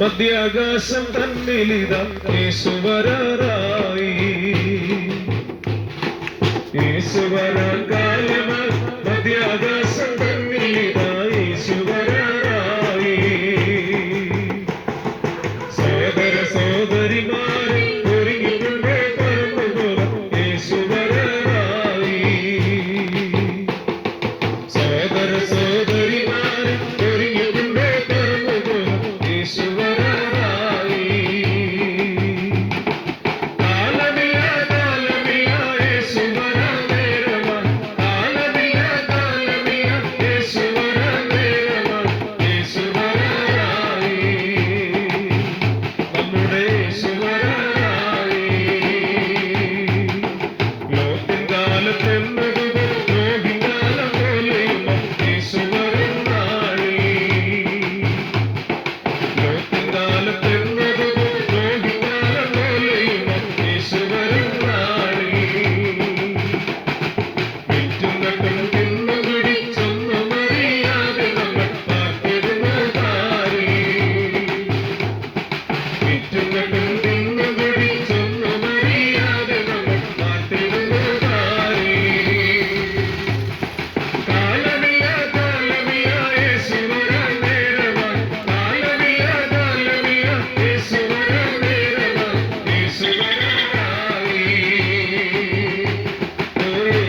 മധ്യാകാശം തന്നിലിത യേശുവരാറായി യേശുവരാൻ കാലമായി മധ്യാകാശം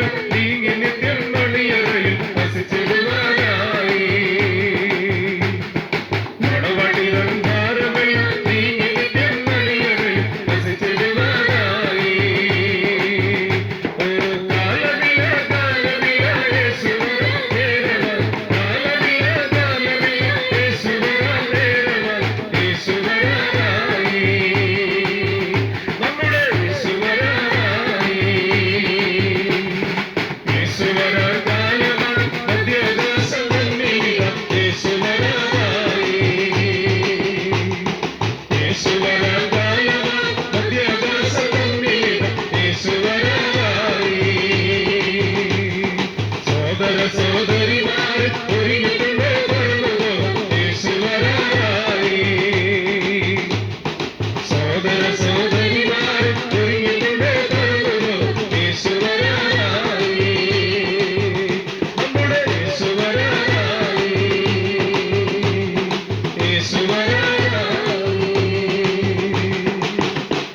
மேலும்